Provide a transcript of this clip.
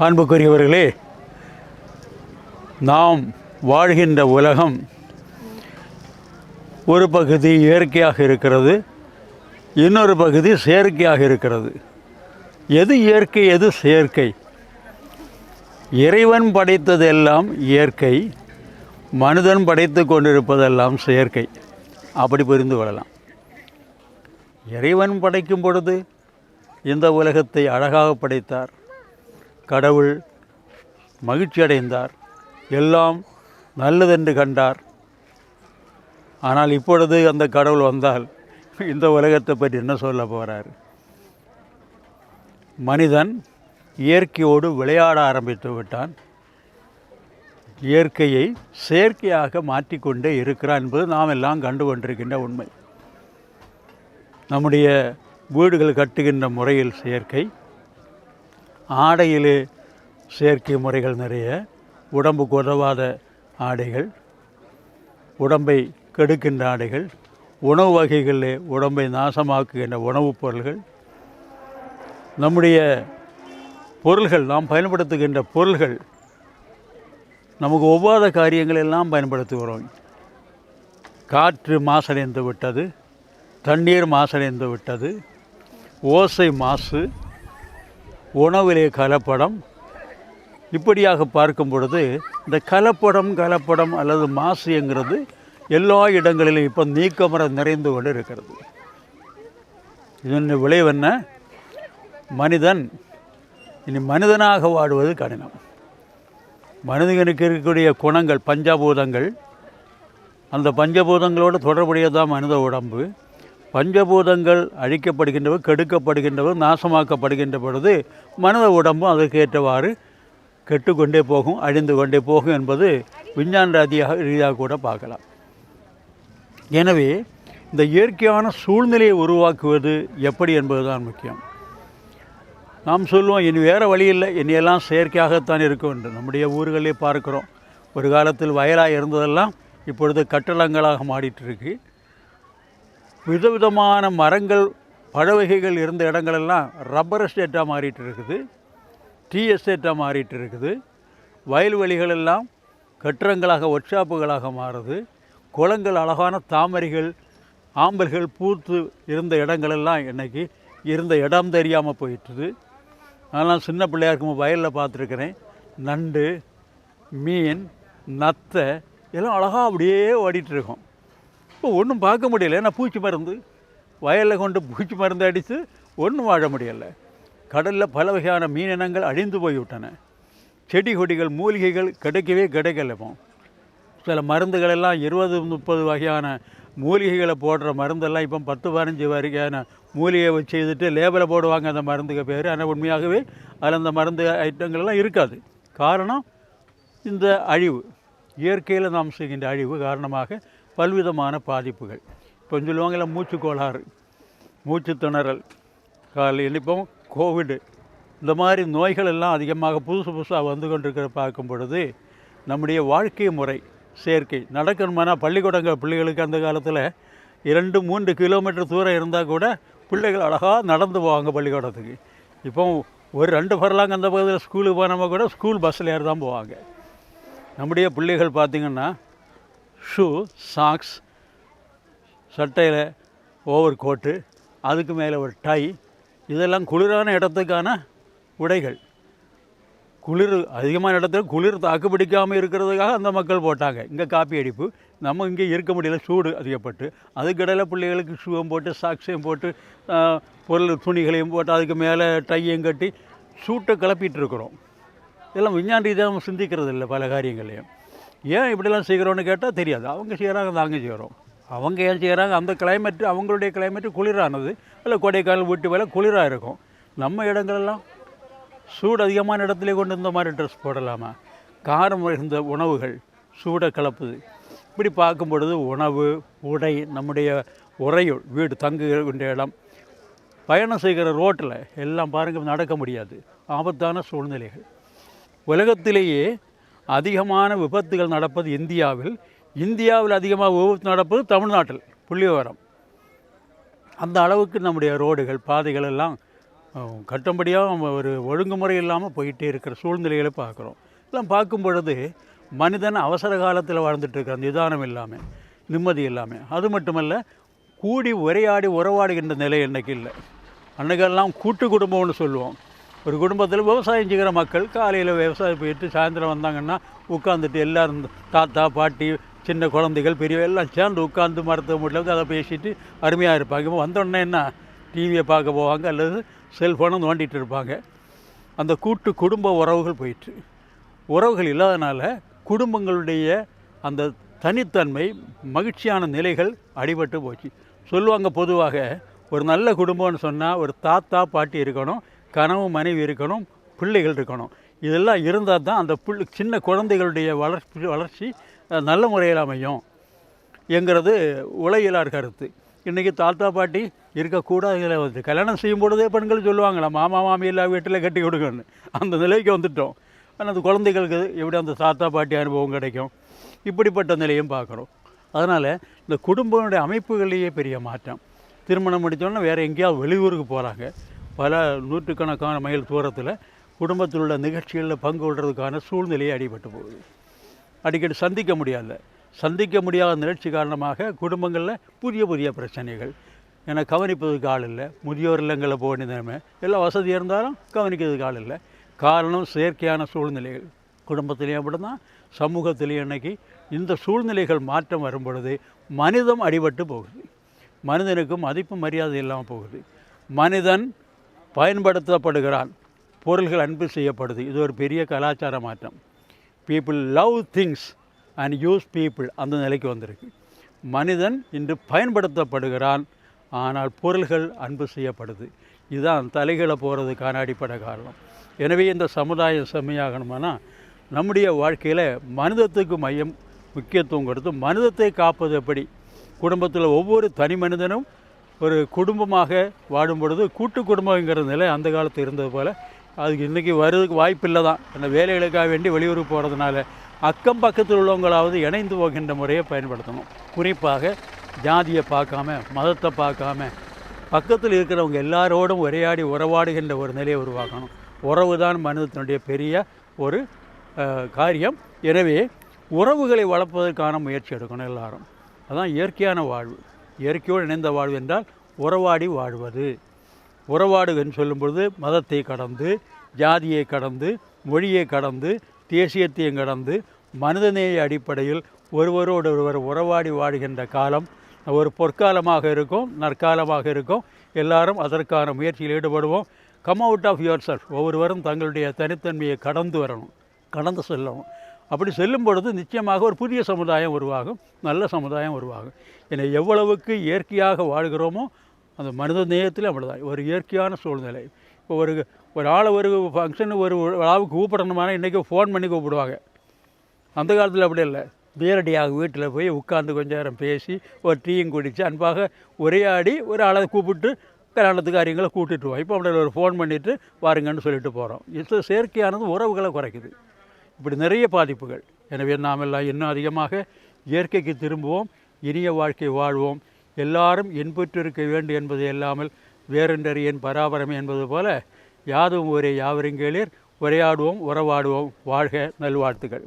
அன்புக்குரியவர்களே நாம் வாழ்கின்ற உலகம் ஒரு பகுதி இயற்கையாக இருக்கிறது இன்னொரு பகுதி செயற்கையாக இருக்கிறது. எது இயற்கை எது செயற்கை? இறைவன் படைத்ததெல்லாம் இயற்கை மனிதன் படைத்து கொண்டிருப்பதெல்லாம் செயற்கை. அப்படி புரிந்து கொள்ளலாம். இறைவன் படைக்கும் பொழுது இந்த உலகத்தை அழகாக படைத்தார். கடவுள் மகிழ்ச்சியடைந்தார். எல்லாம் நல்லதென்று கண்டார். ஆனால் இப்பொழுது அந்த கடவுள் வந்தால் இந்த உலகத்தை பற்றி என்ன சொல்ல போகிறார் மனிதன் இயற்கையோடு விளையாட ஆரம்பித்து விட்டான். இயற்கையை செயற்கையாக மாற்றிக்கொண்டே இருக்கிறான் என்பது நாம் எல்லாம் கண்டு கொண்டிருக்கின்ற உண்மை. நம்முடைய வீடுகள் கட்டுகின்ற முறையில் செயற்கை ஆடையிலே செயற்கை முறைகள் நிறைய உடம்புக்கு உதவாத ஆடைகள் உடம்பை கெடுக்கின்ற ஆடைகள் உணவு வகைகளிலே உடம்பை நாசமாக்குகின்ற உணவுப் பொருள்கள். நம்முடைய பொருள்கள் நாம் பயன்படுத்துகின்ற பொருள்கள் நமக்கு ஒவ்வாத காரியங்களெல்லாம் பயன்படுத்துகிறோம். காற்று மாசடைந்து விட்டது தண்ணீர் மாசடைந்து விட்டது ஓசை மாசு உணவிலே கலப்படம். இப்படியாக பார்க்கும் பொழுது இந்த கலப்படம் கலப்படம் அல்லது மாசு என்கிறது எல்லா இடங்களிலும் இப்போ நீக்கமர நிறைந்து கொண்டு இருக்கிறது இதன் விளைவு என்ன? மனிதன் இனி மனிதனாக வாடுவது கடினம். மனிதனுக்கு இருக்கக்கூடிய குணங்கள் பஞ்சபூதங்கள் அந்த பஞ்சபூதங்களோடு தொடர்புடையதான் மனித உடம்பு? பஞ்சபூதங்கள் அழிக்கப்படுகின்றவை கெடுக்கப்படுகின்றவை நாசமாக்கப்படுகின்ற பொழுது மனித உடம்பும் அதற்கு ஏற்றவாறு கெட்டுக்கொண்டே போகும் அழிந்து கொண்டே போகும் என்பது விஞ்ஞான ரீதியாக ரீதியாக கூட பார்க்கலாம். எனவே இந்த இயற்கையான சூழ்நிலையை உருவாக்குவது எப்படி என்பது தான் முக்கியம். நாம் சொல்லுவோம் இனி வேறு வழி இல்லை இனியெல்லாம் செயற்கையாகத்தான் இருக்கும் என்று. நம்முடைய ஊர்களே பார்க்குறோம். ஒரு காலத்தில் வயலாக இருந்ததெல்லாம் இப்பொழுது கட்டடங்களாக மாறிட்டு இருக்குது விதவிதமான மரங்கள் பழ வகைகள் இருந்த இடங்களெல்லாம் ரப்பர் எஸ்டேட்டாக மாறிட்டு இருக்குது டீ எஸ்டேட்டாக மாறிட்டு இருக்குது வயல்வெளிகளெல்லாம் கட்டிடங்களாக ஒர்க் ஷாப்புகளாக மாறுது. குளங்கள் அழகான தாமரைகள் ஆம்பல்கள் பூத்து இருந்த இடங்களெல்லாம் இன்னைக்கு இருந்த இடம் தெரியாமல் போயிட்டுது. அதெல்லாம் சின்ன பிள்ளையா வயலில் பார்த்துருக்குறேன். நண்டு மீன் நத்தை எல்லாம் அழகாக அப்படியே ஓடிட்டுருக்கோம். இப்போ ஒன்றும் பார்க்க முடியல. ஏன்னா பூச்சி மருந்து. வயலில் கொண்டு பூச்சி மருந்து அடித்து ஒன்றும் வாழ முடியலை. கடலில் பல வகையான மீனினங்கள் அழிந்து போய்விட்டன. செடி கொடிகள் மூலிகைகள் கிடைக்கவே கிடைக்கல இப்போ. சில மருந்துகள் எல்லாம் இருபது முப்பது வகையான மூலிகைகளை போடுற மருந்தெல்லாம் இப்போ பத்து பதினஞ்சு வரைக்கான மூலிகை வச்சு செய்துட்டு லேபில் போடுவாங்க அந்த மருந்துக்கு பேர். ஆனால் உண்மையாகவே அதில் அந்த மருந்து ஐட்டங்கள்லாம் இருக்காது. காரணம் இந்த அழிவு. இயற்கையில் நாம் செய்கின்ற அழிவு காரணமாக பல்விதமான பாதிப்புகள். இப்போ சொல்லுவாங்கள்ல மூச்சு கோளாறு மூச்சு திணறல் காலையில் இப்போ கோவிடு இந்த மாதிரி நோய்கள் எல்லாம் அதிகமாக புதுசு புதுசாக வந்து கொண்டிருக்கிற பார்க்கும் பொழுது நம்முடைய வாழ்க்கை முறை செயற்கை நடக்கணுமானா பள்ளிக்கூடங்கள் பிள்ளைகளுக்கு அந்த காலத்தில் இரண்டு மூன்று கிலோமீட்டர் தூரம் இருந்தால் கூட பிள்ளைகள் அழகாக நடந்து போவாங்க பள்ளிக்கூடத்துக்கு. இப்போ ஒரு ரெண்டு பரலாங்க அந்த பகுதியில் ஸ்கூலுக்கு போனவங்க கூட ஸ்கூல் பஸ்ஸில் ஏறி தான் போவாங்க. நம்முடைய பிள்ளைகள் பார்த்திங்கன்னா ஷூ சாக்ஸ் சட்டையில் ஓவர் கோட்டு அதுக்கு மேலே ஒரு டை இதெல்லாம் குளிரான இடத்துக்கான உடைகள். குளிர் அதிகமான இடத்துல குளிர் தாக்கு பிடிக்காமல் இருக்கிறதுக்காக அந்த மக்கள் போட்டாங்க. இங்கே காப்பி அடிப்பு. நம்ம இங்கே இருக்க முடியல சூடு அதிகப்பட்டு. அதுக்கிடையில் பிள்ளைகளுக்கு ஷூவும் போட்டு சாக்ஸையும் போட்டு பொருள் துணிகளையும் போட்டு அதுக்கு மேலே டையையும் கட்டி சூட்டை கிளப்பிட்டு இருக்கிறோம். இதெல்லாம் விஞ்ஞான ரீதியாக நம்ம சிந்திக்கிறது இல்லை பல காரியங்களையும். ஏன் இப்படிலாம் செய்கிறோன்னு கேட்டால் தெரியாது. அவங்க செய்கிறாங்க நாங்கள் செய்கிறோம். அவங்க ஏன் செய்கிறாங்க? அந்த கிளைமேட்டு அவங்களுடைய கிளைமேட்டு குளிரானது. இல்லை கொடைக்கானல் வீட்டு வேலை குளிராக இருக்கும். நம்ம இடங்களெல்லாம் சூடு அதிகமான இடத்துல கொண்டு இந்த மாதிரி ட்ரெஸ் போடலாமா? காரம் இருந்த உணவுகள் சூடை கலப்புது. இப்படி பார்க்கும் பொழுது உணவு உடை நம்முடைய உறையுள் வீடு தங்குகின்ற இடம் பயணம் செய்கிற ரோட்டில் எல்லாம் பாருங்கள் நடக்க முடியாது. ஆபத்தான சூழ்நிலைகள். உலகத்திலேயே அதிகமான விபத்துகள் நடப்பது இந்தியாவில். இந்தியாவில் அதிகமாக விபத்து நடப்பது தமிழ்நாட்டில். புள்ளிவிவரம் அந்த அளவுக்கு நம்முடைய ரோடுகள் பாதைகள் எல்லாம் கட்டும்படியாக ஒரு ஒழுங்குமுறை இல்லாமல் போயிட்டே இருக்கிற சூழ்நிலைகளை பார்க்குறோம். எல்லாம் பார்க்கும் பொழுது மனிதன் அவசர காலத்தில் வாழ்ந்துட்டு நிதானம் இல்லாமல் நிம்மதி இல்லாமல் அது மட்டுமல்ல கூடி உரையாடி உறவாடுகின்ற நிலை இன்னைக்கு இல்லை. அன்றைக்கெல்லாம் கூட்டு குடும்பம்னு சொல்லுவோம். ஒரு குடும்பத்தில் விவசாயம் செய்கிற மக்கள் காலையில் விவசாயம் போயிட்டு சாயந்தரம் வந்தாங்கன்னா உட்காந்துட்டு எல்லாரும் தாத்தா பாட்டி சின்ன குழந்தைகள் பெரிய எல்லாம் சேர்ந்து உட்காந்து மருத்துவ முடியல அதை பேசிட்டு அருமையாக இருப்பாங்க. இப்போ வந்தோடனே என்ன? டிவியை பார்க்க போவாங்க அல்லது செல்ஃபோனை நோண்டிகிட்டு இருப்பாங்க. அந்த கூட்டு குடும்ப உறவுகள் போயிட்டு. உறவுகள் இல்லாதனால குடும்பங்களுடைய அந்த தனித்தன்மை மகிழ்ச்சியான நிலைகள் அடிபட்டு போச்சு. சொல்லுவாங்க பொதுவாக ஒரு நல்ல குடும்பம்னு சொன்னால் ஒரு தாத்தா பாட்டி இருக்கணும் கனவு மனைவி இருக்கணும் பிள்ளைகள் இருக்கணும். இதெல்லாம் இருந்தால் தான் அந்த பிள்ளை சின்ன குழந்தைகளுடைய வளர்ச்சி வளர்ச்சி நல்ல முறையில் அமையும். என்கிறது உலகிலார் கருத்து. இன்றைக்கி தாத்தா பாட்டி இருக்கக்கூடாது வந்து கல்யாணம் செய்யும் பொழுதே பெண்கள் சொல்லுவாங்களா மாமா மாமி எல்லா வீட்டில் கட்டி கொடுக்கணும்னு அந்த நிலைக்கு வந்துட்டோம். ஆனால் அந்த குழந்தைகளுக்கு எப்படி அந்த தாத்தா பாட்டி அனுபவம் கிடைக்கும்? இப்படிப்பட்ட நிலையும் பார்க்குறோம் அதனால் இந்த குடும்பங்களுடைய அமைப்புகளிலேயே பெரிய மாற்றம். திருமணம் முடித்தோன்னே வேறு எங்கேயாவது வெளியூருக்கு போகிறாங்க பல நூற்றுக்கணக்கான மைல் தூரத்தில் குடும்பத்தில் உள்ள நிகழ்ச்சிகளில் பங்கு கொள்வதுக்கான சூழ்நிலையை அடிபட்டு போகுது. அடிக்கடி சந்திக்க முடியாத சந்திக்க முடியாத நிகழ்ச்சி காரணமாக குடும்பங்களில் புதிய புதிய பிரச்சனைகள். ஏன்னா கவனிப்பதுக்கு ஆள் இல்லை. முதியோர் இல்லங்களில் போக வேண்டிய நிலைமை. எல்லாம் வசதி இருந்தாலும் கவனிக்கிறதுக்கு ஆள் இல்லை. காரணம் செயற்கையான சூழ்நிலைகள். குடும்பத்திலையும் அப்படிதான் சமூகத்திலையும் இன்றைக்கி இந்த சூழ்நிலைகள் மாற்றம் வரும் பொழுது மனிதம் அடிபட்டு போகுது. மனிதனுக்கு மதிப்பு மரியாதை இல்லாமல் போகுது. மனிதன் பயன்படுத்தப்படுகிறான். பொருள்கள் அன்பு செய்யப்படுது. இது ஒரு பெரிய கலாச்சார மாற்றம். People love things and use people அந்த நிலைக்கு வந்திருக்கு. மனிதன் இன்று பயன்படுத்தப்படுகிறான் ஆனால் பொருள்கள் அன்பு செய்யப்படுது. இதுதான் தலைகளை போகிறதுக்கான அடிப்படை காரணம். எனவே இந்த சமுதாயம் செம்மையாகணுமானா நம்முடைய வாழ்க்கையில் மனிதத்துக்கு மையம் முக்கியத்துவம் கொடுத்து மனிதத்தை காப்பது எப்படி? குடும்பத்தில் ஒவ்வொரு தனி மனிதனும் ஒரு குடும்பமாக வாடும் பொழுது கூட்டு குடும்பங்கிற நிலை அந்த காலத்து இருந்தது போல். அதுக்கு இன்றைக்கி வருவதுக்கு வாய்ப்பில்லை தான் அந்த வேலைகளுக்காக வேண்டி வெளியூர் போகிறதுனால அக்கம் பக்கத்தில் உள்ளவங்களாவது இணைந்து போகின்ற முறையை பயன்படுத்தணும். குறிப்பாக ஜாதியை பார்க்காம மதத்தை பார்க்காம பக்கத்தில் இருக்கிறவங்க எல்லாரோடும் உரையாடி உறவாடுகின்ற ஒரு நிலையை உருவாக்கணும். உறவு தான் மனிதத்தினுடைய பெரிய ஒரு காரியம். எனவே உறவுகளை வளர்ப்பதற்கான முயற்சி எடுக்கணும் எல்லாரும். அதான் இயற்கையான வாழ்வு. இயற்கையோடு இணைந்த வாழ்வு என்றால் உறவாடி வாழ்வது. உறவாடுகன்னு சொல்லும் பொழுது மதத்தை கடந்து ஜாதியை கடந்து மொழியை கடந்து தேசியத்தையும் கடந்து மனிதநேய அடிப்படையில் ஒருவரோடு ஒருவர் உறவாடி வாடுகின்ற காலம் ஒரு பொற்காலமாக இருக்கும் நற்காலமாக இருக்கும். எல்லாரும் அதற்கான முயற்சியில் ஈடுபடுவோம். Come out of yourself ஒவ்வொருவரும் தங்களுடைய தனித்தன்மையை கடந்து வரணும் கடந்து செல்லணும். அப்படி செல்லும் பொழுது நிச்சயமாக ஒரு புதிய சமுதாயம் உருவாகும் நல்ல சமுதாயம் உருவாகும். என்னை எவ்வளவுக்கு இயற்கையாக வாழ்கிறோமோ அந்த மனித நேயத்தில் அவ்வளோதான் ஒரு இயற்கையான சூழ்நிலை. இப்போ ஒரு ஒரு ஆளை ஒரு ஃபங்க்ஷன் ஒரு விழாவுக்கு கூப்பிடணுமானா இன்றைக்கி ஃபோன் பண்ணி கூப்பிடுவாங்க. அந்த காலத்தில் அப்படி இல்லை. நேரடியாக வீட்டில் போய் உட்காந்து கொஞ்ச நேரம் பேசி ஒரு டீயும் குடித்து அன்பாக உரையாடி ஒரு ஆளை கூப்பிட்டு கல்யாணத்துக்கு காரியங்களை கூட்டிகிட்டு போவோம். இப்போ அப்படி ஒரு ஃபோன் பண்ணிவிட்டு வாருங்கன்னு சொல்லிட்டு போகிறோம் இது செயற்கையானது உறவுகளை குறைக்குது. இப்படி நிறைய பாதிப்புகள். எனவே நாம் எல்லாம் இன்னும் அதிகமாக இயற்கைக்கு திரும்புவோம் இனிய வாழ்க்கை வாழ்வோம். எல்லாரும் இன்புற்றிருக்க வேண்டும் என்பது இல்லாமல் வேறென்றறியின் பராபரம் என்பது போல யாதும் ஒரே யாவருங்கேளிர் உரையாடுவோம் உறவாடுவோம். வாழ்க நல்வாழ்த்துக்கள்.